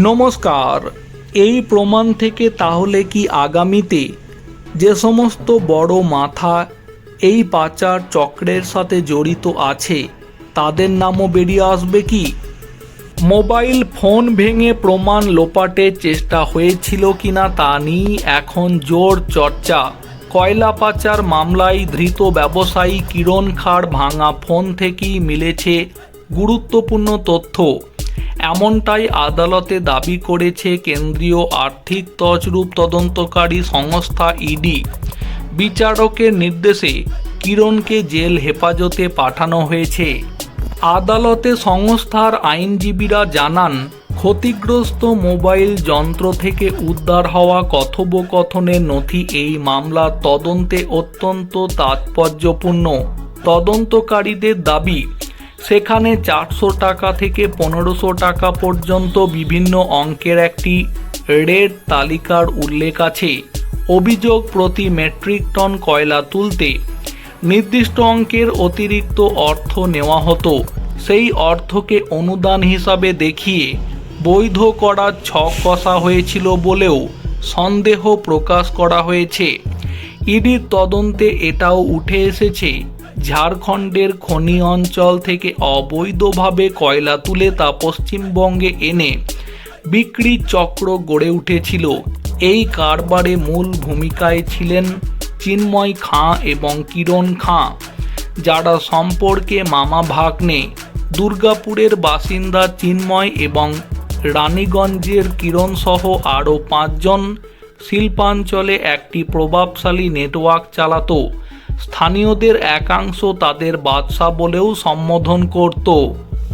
নমস্কার, এই প্রমাণ থেকে তাহলে কি আগামীতে যে সমস্ত বড় মাথা এই পাচার চক্রের সাথে জড়িত আছে, তাদের নামও বেরিয়ে আসবে কি? মোবাইল ফোন ভেঙে প্রমাণ লোপাটের চেষ্টা হয়েছিল কিনা তা নিয়ে এখন জোর চর্চা। কয়লা পাচার মামলায় ধৃত ব্যবসায়ী কিরণ খাড় ভাঙা ফোন থেকেই মিলেছে গুরুত্বপূর্ণ তথ্য। এমনটাই আদালতে দাবি করেছে কেন্দ্রীয় আর্থিক তছরূপ তদন্তকারী সংস্থা ইডি। বিচারকের নির্দেশে কিরণকে জেল হেফাজতে পাঠানো হয়েছে। আদালতে সংস্থার আইনজীবীরা জানান, ক্ষতিগ্রস্ত মোবাইল যন্ত্র থেকে উদ্ধার হওয়া কথোপকথনের নথি এই মামলার তদন্তে অত্যন্ত তাৎপর্যপূর্ণ। তদন্তকারীদের দাবি সেখানে চারশো টাকা থেকে পনেরোশো টাকা পর্যন্ত বিভিন্ন অঙ্কের একটি রেড তালিকার উল্লেখ আছে। অভিযোগ প্রতি মেট্রিক টন কয়লা তুলতে নির্দিষ্ট অঙ্কের অতিরিক্ত অর্থ নেওয়া হতো। সেই অর্থকে অনুদান হিসাবে দেখিয়ে বৈধ করার ছক কষা হয়েছিল বলেও সন্দেহ প্রকাশ করা হয়েছে। ইডির তদন্তে এটাও উঠে এসেছে ঝাড়খণ্ডের খনি অঞ্চল থেকে অবৈধভাবে কয়লা তুলে তা পশ্চিমবঙ্গে এনে বিক্রি চক্র গড়ে উঠেছিল। এই কারবারে মূল ভূমিকায় ছিলেন চিন্ময় খাঁ এবং কিরণ খাঁ, যারা সম্পর্কে মামা ভাগ্নে, দুর্গাপুরের বাসিন্দা চিন্ময় এবং রানীগঞ্জের কিরণ সহ আরও পাঁচজন শিল্পাঞ্চলে একটি প্রভাবশালী নেটওয়ার্ক চালাতো। স্থানীয়দের একাংশ তাদের বাদশাহ বলেও সম্বোধন করত।